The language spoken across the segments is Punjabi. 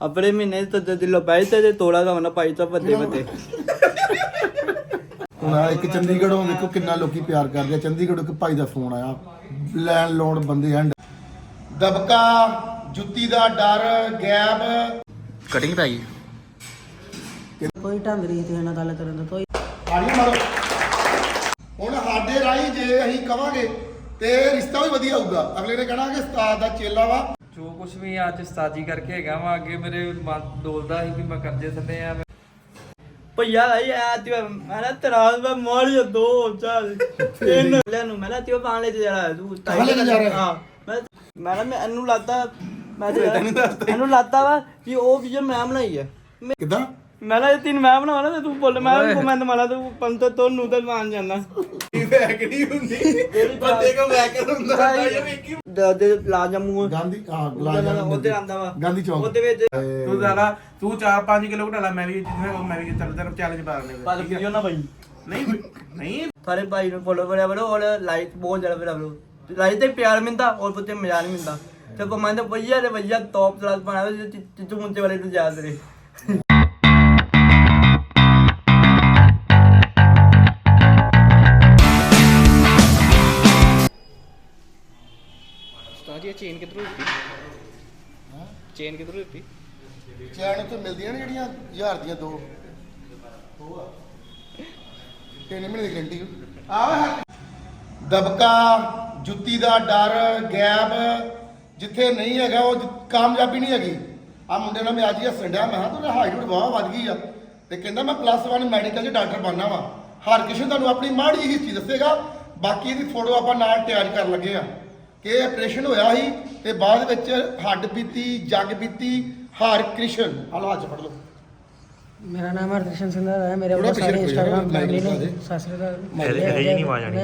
ਆਪਣੇ ਮਹੀਨੇ ਤੋਂ ਦਿਲੋਂ ਪੈਸੇ ਤੇ ਤੋੜਾ ਦਾ ਮਨਾ ਪਾਈ ਤਾਂ ਬੰਦੇ ਬੰਦੇ ਹੁਣ ਆਹ ਇੱਕ ਚੰਡੀਗੜ੍ਹੋਂ ਵੇਖੋ ਕਿੰਨਾ ਲੋਕੀ ਪਿਆਰ ਕਰਦੇ ਆ। ਚੰਡੀਗੜ੍ਹੋਂ ਇੱਕ ਭਾਈ ਦਾ ਫੋਨ ਆਇਆ। ਲੈਣ ਲੋਨ ਬੰਦੇ ਹਨ ਦਬਕਾ ਜੁੱਤੀ ਦਾ ਡਰ ਗੈਬ। ਕਟਿੰਗ ਤਾਂ ਆਈ ਕੋਈ ਢੰਗ ਨਹੀਂ ਤੇ ਇਹਨਾਂ ਗੱਲ ਕਰਨ ਦਾ ਕੋਈ। ਤਾੜੀਆਂ ਮਾਰੋ। ਹੁਣ ਸਾਡੇ ਰਾਹੀਂ ਜੇ ਅਸੀਂ ਕਵਾਂਗੇ ਤੇ ਰਿਸ਼ਤਾ ਵੀ ਵਧੀਆ ਹੋਊਗਾ। ਅਗਲੇ ਨੇ ਕਹਿਣਾ ਕਿ ਉਸਤਾਦ ਦਾ ਚੇਲਾ ਵਾ। ਜੋ ਕੁਝ ਵੀ ਅੱਜ ਉਸਤਾਦੀ ਕਰਕੇ ਹੈਗਾ ਵਾ ਅੱਗੇ ਮੇਰੇ ਮਨ ਡੋਲਦਾ ਸੀ ਵੀ ਮੈਂ ਕਰਜ਼ੇ ਥੱਲੇ ਆ ਭਈਆ ਆਈ ਆ ਤੇ ਮੈਂ ਨਾ ਤਰਾਸ ਮੈਂ ਮਾਰ ਜਾ ਦੋ ਚਾਰ ਤਿੰਨ। ਲੈ ਨੂੰ ਮੈਂ ਨਾ ਤੇ ਪਾਣ ਲੈ ਜਾ ਰਿਹਾ ਤੂੰ ਕਹਾਂ ਲੈ ਜਾ ਰਿਹਾ? ਹਾਂ। ਮੈਂ ਮੈਂ ਨਾ ਮੈਂ ਇਹਨੂੰ ਲਾਤਾ ਮੈਂ ਤੇ ਇਹਨੂੰ ਲਾਤਾ ਵਾ ਕਿ ਉਹ ਵੀਡੀਓ ਮੈਂ ਬਣਾਈ ਹੈ ਮੈਂ- ਕਿਦਾਂ? ਮੈਂ ਨਾ ਇਹ ਤਿੰਨ ਮੈਂ ਬਣਾਉਣਾ ਤੇ ਤੂੰ ਬੋਲ ਮੈਂ ਕਮੈਂਟ ਮਾਰਾ ਤੂੰ ਪੰਤ ਤੋਂ ਨੂੰ ਤਾਂ ਮਾਨ ਜਾਂਦਾ। ਬੈਕ ਨਹੀਂ ਹੁੰਦੀ। ਬੰਦੇ ਕੋ ਬੈਕ ਹੁੰਦਾ ਦੇ ਦੇ ਲਾ ਜਾ ਮੂੰਹ ਗਾਂਧੀ ਹਾਂ ਗੁਲਾਮ ਉਹਦੇ ਆਂਦਾ ਵਾ। ਗਾਂਧੀ ਚੌਕ। ਉਹਦੇ ਵਿੱਚ ਤੂੰ ਜ਼ਾਰਾ ਤੂੰ 4-5 ਕਿਲੋ ਘਟਾਲਾ ਮੈਂ ਵੀ ਜਿੱਥੇ ਮੈਂ ਵੀ ਚੱਲ ਤੈਨੂੰ ਚੈਲੰਜ ਪਾ ਦਿੰਦੇ ਪਰ ਵੀਡੀਓ ਨਾ ਬਈ ਨਹੀਂ ਨਹੀਂ। ਸਾਰੇ ਭਾਈ ਨੂੰ ਫੋਲੋ ਕਰਿਆ ਔਰ ਲਾਈਕ ਬਹੁਤ ਜ਼ਿਆਦਾ ਕਰਿਆ ਬਰੋ ਲਾਈਕ ਤੇ ਪਿਆਰ ਮਿਲਦਾ ਔਰ ਪੁੱਤੇ ਮਜ਼ਾ ਨਹੀਂ ਮਿਲਦਾ। ਤੇ ਕਮੈਂਟ ਟੌਪ ਕਲਾਸ ਬਣਾਵੇ ਮੁੰਚੇ ਵਾਲੇ ਨੂੰ ਯਾਦ ਰੇ ਚੇਨ ਕਿੱਧਰੋਂ ਦਿੱਤੀ? ਚੇਨ ਕਿੱਧਰੋਂ ਦਿੱਤੀ? ਚੈਨ ਤੋਂ ਮਿਲਦੀਆਂ ਨੇ ਜਿਹੜੀਆਂ ਹਜ਼ਾਰ ਦੀਆਂ ਦੋ। ਤਿੰਨ ਮਹੀਨੇ ਦੀ ਗਰੰਟੀ ਦਬਕਾ ਜੁੱਤੀ ਦਾ ਡਰ ਗੈਬ ਜਿੱਥੇ ਨਹੀਂ ਹੈਗਾ ਉਹ ਜਿ- ਕਾਮਯਾਬੀ ਨਹੀਂ ਹੈਗੀ। ਆ ਮੁੰਡੇ ਨਾਲ ਮੈਂ ਅੱਜ ਹੀ ਹੱਸਣ ਡਿਆ ਮੈਂ ਕਿਹਾ ਤੂੰ ਹਾਈਟ ਬਹੁਤ ਵੱਧ ਗਈ ਆ। ਤੇ ਕਹਿੰਦਾ ਮੈਂ ਪਲੱਸ 1 ਮੈਡੀਕਲ 'ਚ ਡਾਕਟਰ ਬਣਨਾ ਵਾ। ਹਰਕਿਸ਼ਨ ਤੁਹਾਨੂੰ ਆਪਣੀ ਮਾੜੀ ਹਿਸਟਰੀ ਦੱਸੇਗਾ। ਬਾਕੀ ਦੀ ਫੋਟੋ ਆਪਾਂ ਨਾਲ ਤਿਆਰ ਕਰਨ ਲੱਗੇ ਆ। ਕਿ ਇਹ ਆਪਰੇਸ਼ਨ ਹੋਇਆ ਸੀ ਤੇ ਬਾਅਦ ਵਿੱਚ ਹੱਡ ਬੀਤੀ ਜੱਗ ਬੀਤੀ ਹਰਕ੍ਰਿਸ਼ਨ ਹਲੋ ਹੱਥ ਫੜ ਲਓ। ਮੇਰਾ ਨਾਮ ਹਰਦ੍ਰਿਸ਼ਨ ਸਿੰਘ ਹੈ ਮੇਰੇ ਕੋਲ ਸਾਰੇ ਕੋਈ ਫੈਮਿਲੀ ਨੇ ਸਤਿ ਸ੍ਰੀ ਅਕਾਲ। ਹੀ ਨਹੀਂ ਆਵਾਜ਼ ਆਉਣੀ।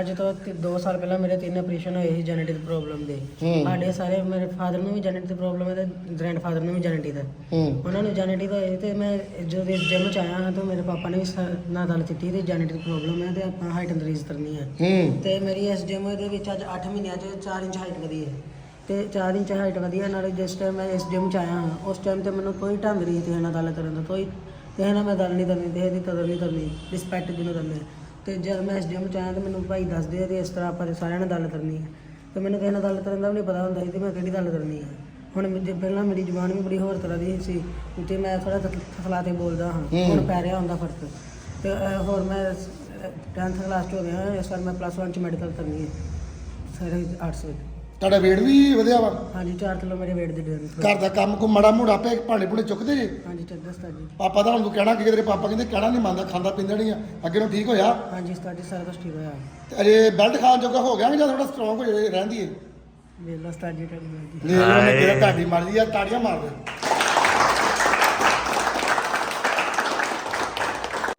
ਅੱਜ ਤੋਂ 2 ਸਾਲ ਪਹਿਲਾਂ ਮੇਰੇ ਤਿੰਨ ਆਪਰੇਸ਼ਨ ਹੋਏ ਸੀ ਜੈਨੇਟਿਕ ਪ੍ਰੋਬਲਮ ਦੇ। ਹੂੰ। ਸਾਡੇ ਸਾਰੇ ਮੇਰੇ ਫਾਦਰ ਨੂੰ ਵੀ ਜੈਨੇਟਿਕ ਪ੍ਰੋਬਲਮ ਹੈ ਤੇ ਗ੍ਰੈਂਡਫਾਦਰ ਨੂੰ ਵੀ ਜੈਨੇਟਿਕ ਹੈ। ਹੂੰ। ਉਹਨਾਂ ਨੂੰ ਜੈਨੇਟਿਕ ਹੋਏ ਤੇ ਮੈਂ ਜਦੋਂ ਜਿਮ ਚ ਆਇਆ ਹਾਂ ਤਾਂ ਮੇਰੇ ਪਾਪਾ ਨੇ ਵੀ ਸ- ਨਾਲ ਗੱਲ ਕੀਤੀ ਤੇ ਜੈਨੇਟਿਕ ਪ੍ਰੋਬਲਮ ਹੈ ਤੇ ਆਪਾਂ ਹਾਈਟ ਇਨਕਰੀਜ਼ ਕਰਨੀ ਹੈ। ਹੂੰ। ਤੇ ਮੇਰੀ ਇਸ ਜਿਮ ਦੇ ਵਿੱਚ ਅੱਜ 8 ਮਹੀਨਿਆਂ 'ਚ 4 ਇੰਚ ਹਾਈਟ ਵਧੀ ਹੈ। ਤੇ 4 ਇੰਚ ਹਾਈਟ ਵਧੀ ਹੈ ਨਾਲੇ ਜਿਸ ਟਾਈਮ ਮੈਂ ਇਸ ਜਿਮ 'ਚ ਆਇਆ ਹਾਂ ਉਸ ਟਾਈਮ ਤੇ ਮੈਨੂੰ ਕੋਈ ਢੰਗ ਨਹੀਂ ਸੀ ਨਾਲ ਗੱਲ ਕਰਨ ਦਾ ਕੋਈ ਕਿਸੇ ਨਾਲ ਮੈਂ ਗੱਲ ਨਹੀਂ ਕਰਨੀ ਕਿਸੇ ਦੀ ਕਦਰ ਨਹੀਂ ਕਰਨੀ ਰਿਸਪੈਕਟ ਜਿਹਨੂੰ ਕਰਨੀ ਹੈ। ਤੇ ਜਦ ਮੈਂ ਜਿਮ 'ਚ ਆਇਆ ਤੇ ਮੈਨੂੰ ਭਾਈ ਦੱਸਦੇ ਆ ਤੇ ਇਸ ਤਰ੍ਹਾਂ ਆਪਾਂ ਸਾਰਿਆਂ ਨਾਲ ਗੱਲ ਕਰਨੀ ਹੈ ਤੇ ਮੈਨੂੰ ਕਿਸੇ ਨਾਲ ਗੱਲ ਕਰਨ ਦਾ ਵੀ ਨਹੀਂ ਪਤਾ ਹੁੰਦਾ ਸੀ ਤੇ ਮੈਂ ਕਿਹੜੀ ਗੱਲ ਕਰਨੀ ਹੈ ਹੁਣ ਮੈਂ- ਜੇ ਪਹਿਲਾਂ ਮੇਰੀ ਜ਼ੁਬਾਨ ਵੀ ਬੜੀ ਹੋਰ ਤਰ੍ਹਾਂ ਦੀ ਸੀ ਤੇ ਮੈਂ ਥੋੜਾ ਥਸਲਾ ਤੇ ਬੋਲਦਾ ਹਾਂ ਹੁਣ ਪੈ ਰਿਹਾ ਹੁੰਦਾ ਫ਼ਰਕ। ਤੇ ਅਹ, ਹੋਰ ਮੈਂ 10th ਕਲਾਸ ਚ ਹੋ ਗਿਆ ਇਸ ਵਾਰ ਮੈਂ ਪਲੱਸ 1 ਚ ਮੈਡੀਕਲ ਕਰਨੀ ਹੈ ਸਾਰੇ ਆਰਟਸ ਵਿੱਚ ਤੁਹਾਡਾ weight ਵੀ ਵਧਿਆ ਵਾ? ਹਾਂਜੀ 4 ਕਿਲੋ ਮੇਰੇ weight ਦੀ ਡਿਫਰੈਂਸ ਘਰ ਦਾ ਕੰਮ ਕੋ ਮੜਾ ਮੋੜਾ ਪੇ ਭਾਂਡੇ ਭੁੰਡੇ ਚੁੱਕਦੇ ਜੇ? ਹਾਂਜੀ ਚੱਲ ਦੱਸਤਾ ਜੀ। ਪਾਪਾ ਤਾਂ ਤੁਹਾਨੂੰ ਕਹਿਣਾ ਕਿ ਤੇਰੇ ਪਾਪਾ ਕਹਿੰਦੇ ਕਹਿਣਾ ਨਹੀਂ ਮੰਨਦਾ ਖਾਂਦਾ ਪੀਂਦਾ ਨਹੀਂ ਆ। ਅੱਗੇ ਨੂੰ ਠੀਕ ਹੋਇਆ? ਹਾਂਜੀ ਉਸਤਾਦ ਜੀ ਸਾਰਾ ਕੁਝ ਠੀਕ ਹੋਇਆ। ਤੇ ਅਜੇ ਬੈਲਟ ਖਾਣ ਜੋਗਾ ਹੋ ਗਿਆ ਜਾਂ ਥੋੜਾ ਸਟਰੋਂਗ ਹੋ ਜਾਏ ਰਹਿੰਦੀ ਏ ਵੇਲਾ ਉਸਤਾਦ ਜੀ ਤੁਹਾਡੀ ਮਿਹਰਬਾਨੀ। ਲੈ ਲਓ ਮੈਂ ਤੇਰਾ ਤੁਹਾਡੀ ਮਰਜ਼ੀ ਆ ਤਾੜੀਆਂ ਮਾਰ ਦੇ।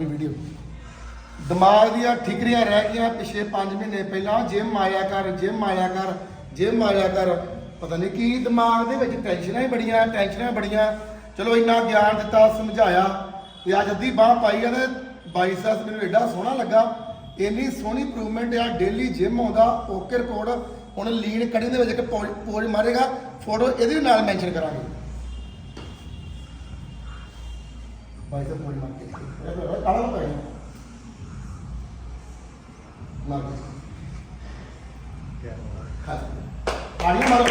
ਵੀਡੀਓ। ਦਿਮਾਗ ਦੀਆਂ ਠਿਕਰੀਆਂ ਰਹਿ ਗਈਆਂ ਪਿਛਲੇ 5 ਮਹੀਨੇ ਪਹਿਲਾਂ ਜਿਮ ਆਇਆ ਕਰ ਜਿਮ ਆਇਆ ਕਰ ਜਿਮ ਆਇਆ ਕਰ, ਪਤਾ ਨਹੀਂ ਕੀ ਦਿਮਾਗ ਦੇ ਵਿੱਚ ਟੈਨਸ਼ਨਾਂ ਹੀ ਬੜੀਆਂ ਟੈਨਸ਼ਨਾਂ ਬੜੀਆਂ। ਚਲੋ ਇੰਨਾ ਗਿਆਨ ਦਿੱਤਾ, ਸਮਝਾਇਆ ਤੇ ਅੱਜ ਅੱਧੀ ਬਾਹ ਪਾਈ ਆ ਤੇ ਬਾਈਸੈਸ ਮੈਨੂੰ ਐਡਾ ਸੋਹਣਾ ਲੱਗਾ। ਇੰਨੀ ਸੋਹਣੀ ਇੰਪਰੂਵਮੈਂਟ ਆ ਡੇਲੀ ਜਿਮ ਆਉਂਦਾ ਓਕੇ ਰਿਪੋਰਟ ਹੁਣ ਲੀਨ ਕਟਿੰਗ ਦੇ ਵਿੱਚ ਇੱਕ ਪੋਜ ਮਾਰੇਗਾ ਫੋਟੋ ਇਹਦੇ ਵੀ ਨਾਲ ਮੈਂਸ਼ਨ ਕਰਾਂਗੇ। ਬਾਈਸੈਸ ਪੋਜ ਮਾਰ ਕੇ ਕਾਲਾ ਪੈ ਗਿਆ। ਮਾਰ ਦੇ ਮਾਰੋ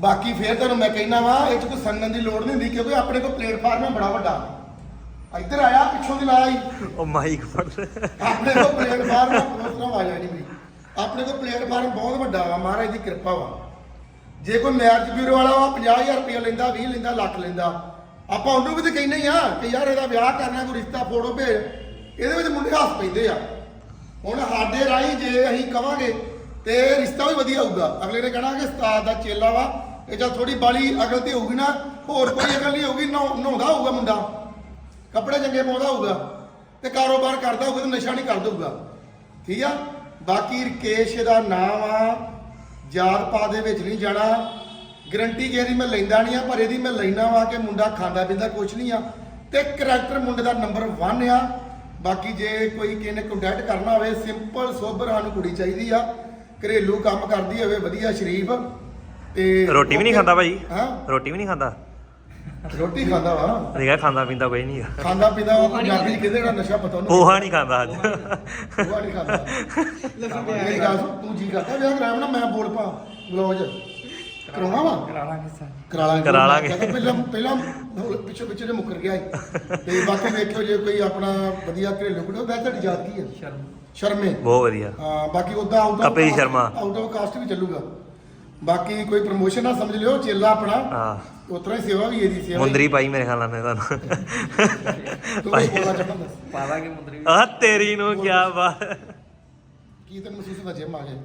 ਬਾਕੀ ਫੇਰ ਤੁਹਾਨੂੰ ਮੈਂ ਕਹਿਣਾ ਵਾ ਇਹ ਚ ਕੋਈ ਸੰਗਣ ਦੀ ਲੋੜ ਨਹੀਂ ਹੁੰਦੀ ਕਿਉਂਕਿ ਆਪਣੇ ਕੋਲ ਪਲੇਟਫਾਰਮ ਹੈ ਬੜਾ ਵੱਡਾ। ਇੱਧਰ ਆਇਆ ਪਿੱਛੋਂ ਦੀ ਹੀ ਉਹ ਮਾਈਕ ਫੜ ਆਪਣੇ ਕੋਲ ਪਲੇਟਫਾਰਮ ਹੈ ਤਰ੍ਹਾਂ ਆਵਾਜ਼ ਆਣੀ ਮੇਰੀ ਆਪਣੇ ਕੋਲ ਪਲੇਟਫਾਰਮ ਬਹੁਤ ਵੱਡਾ ਵਾ ਮਹਾਰਾਜ ਦੀ ਕਿਰਪਾ ਵਾ। ਜੇ ਕੋਈ ਮੈਰਿਜ ਬਿਊਰੋ ਵਾਲਾ ਵਾ 50000 ਰੁਪਏ ਲੈਂਦਾ 20 ਲੈਂਦਾ ਲੱਖ ਲੈਂਦਾ। ਆਪਾਂ ਉਹਨੂੰ ਵੀ ਤੇ ਕਹਿੰਦੇ ਹੀ ਆ ਕਿ ਯਾਰ ਇਹਦਾ ਵਿਆਹ ਕਰਨਾ ਕੋਈ ਰਿਸ਼ਤਾ ਫੋਟੋ ਭੇਜ। ਇਹਦੇ ਵਿੱਚ ਮੁੰਡੇ ਹੱਸ ਪੈਂਦੇ ਆ। ਹੁਣ ਸਾਡੇ ਰਾਹੀਂ ਜੇ ਅਸੀਂ ਕਵਾਂਗੇ ਤੇ ਰਿਸ਼ਤਾ ਵੀ ਵਧੀਆ ਹੋਊਗਾ। ਅਗਲੇ ਨੇ ਕਹਿਣਾ ਕਿ ਉਸਤਾਦ ਦਾ ਚੇਲਾ ਵਾ ਇਹ ਜਦ ਥੋੜੀ ਬਾਲੀ ਅਕਲ ਤੇ ਹੋਊਗੀ ਨਾ, ਹੋਰ ਕੋਈ ਅਕਲ ਨਹੀਂ ਹੋਊਗੀ ਨਹਾਉ- ਨਹਾਉਂਦਾ ਹੋਊਗਾ ਮੁੰਡਾ। ਕੱਪੜੇ ਚੰਗੇ ਪਾਉਂਦਾ ਹੋਊਗਾ ਤੇ ਕਾਰੋਬਾਰ ਕਰਦਾ ਹੋਊਗਾ ਤੇ ਨਸ਼ਾ ਨਹੀਂ ਕਰਦਾ ਹੋਊਗਾ। ਠੀਕ ਆ? ਬਾਕੀ ਰਕੇਸ਼ ਦਾ ਨਾਮ ਆ ਜਾਤ ਪਾ ਦੇ ਵਿੱਚ ਨਹੀਂ ਜਾਣਾ। ਗਰੰਟੀ ਕਿਸੇ ਦੀ ਮੈਂ ਲੈਂਦਾ ਨਹੀਂ ਆ, ਪਰ ਇਹਦੀ ਮੈਂ ਲੈਣਾ ਵਾ ਕਿ ਮੁੰਡਾ ਖਾਂਦਾ ਪੀਂਦਾ ਕੁਛ ਨਹੀਂ ਆ। ਤੇ ਕਰੈਕਟਰ ਮੁੰਡੇ ਦਾ ਨੰਬਰ 1 ਆ। ਬਾਕੀ ਜੇ ਕੋਈ ਕਿਸੇ ਨੇ ਕੰਟੈਕਟ ਕਰਨਾ ਹੋਵੇ ਸਿੰਪਲ ਸੋਬਰ ਸਾਨੂੰ ਕੁੜੀ ਚਾਹੀਦੀ ਆ। ਘਰੇਲੂ ਕੰਮ ਕਰਦੀ ਹੋਵੇ ਵਧੀਆ ਸ਼ਰੀਫ। ਤੇ ਰੋਟੀ ਵੀ ਨਹੀਂ ਖਾਂਦਾ ਭਾਈ? ਹਾਂ? ਰੋਟੀ ਵੀ ਨਹੀਂ ਖਾਂਦਾ? ਰੋਟੀ ਖਾਂਦਾ ਵਾ। ਨਿਕਾ ਖਾਂਦਾ ਪੀਂਦਾ ਕੋਈ ਨਹੀਂ। ਖਾਂਦਾ ਪੀਂਦਾ ਉਹ ਪੰਜਾਬੀ ਚ ਕਹਿੰਦੇ ਜਿਹੜਾ ਨਸ਼ਾ ਪਤਾ ਉਹਨੂੰ ਪੋਹਾ ਨਹੀਂ ਖਾਂਦਾ ਅੱਜ। ਉਹ ਨਹੀਂ ਖਾਂਦਾ। ਮੇਰੀ ਗੱਲ ਸੁਣ, ਤੂੰ ਜੀ ਕਰਦਾ ਵਿਆਹ ਕਰਾਇਆ ਨਾ ਮੈਂ ਬੋਲ ਪਾ ਬਲੌਗ ਕਰਾਉਣਾ ਵਾ ਕਰਾ ਲਾਂਗੇ ਸਰ। ਕਰਾ ਲਾਂਗੇ ਕਰਾ ਲਾਂਗੇ। ਮੈਂ ਕਿਹਾ ਪਹਿਲਾਂ ਪਹਿਲਾਂ ਹੁਣ ਪਿੱਛੇ ਪਿੱਛੇ ਜੇ ਮੁੱਕਰ ਗਿਆ ਸੀ। ਤੇ ਬਾਕੀ ਵੇਖਿਓ ਜੇ ਕੋਈ ਆਪਣਾ ਵਧੀਆ ਘਰੇਲੂ ਵੀਡੀਓ ਵੈਸੇ ਤੁਹਾਡੀ ਜਾਤ ਕੀ ਹੈ ਸ਼ਰਮ। ਸ਼ਰਮੇ। ਬਹੁਤ ਵਧੀਆ। ਹਾਂ ਬਾਕੀ ਉਦਾਂ out Kapil Sharma. Out of caste ਵੀ ਚੱਲੂਗਾ। ਬਾਕੀ ਕੋਈ ਪ੍ਰਮੋਸ਼ਨ ਨਾ ਸਮਝ ਲਿਓ ਚੇਲਾ ਆਪਣਾ। ਹਾਂ। ਉਤਰਾ ਹੀ ਸੇਵਾ ਵੀ ਇਹਦੀ ਸੇਵਾ ਮੁੰਦਰੀ ਪਾਈ ਮੇਰੇ ਖਿਆਲ ਨਾਲ ਨੇ ਤੁਹਾਨੂੰ। ਭਾਈ ਬੋਲਣਾ ਚਾਹੁੰਦਾ ਦੱਸ। ਪਾ ਦਾਂਗੇ ਮੁੰਦਰੀ ਵੀ। ਆ ਤੇਰੀ ਨੂੰ ਕੀ ਬਾਤ। ਕੀ ਤੈਨੂੰ ਮਹਿਸੂਸ ਹੁੰਦਾ ਜਿਮ ਆ ਗਏ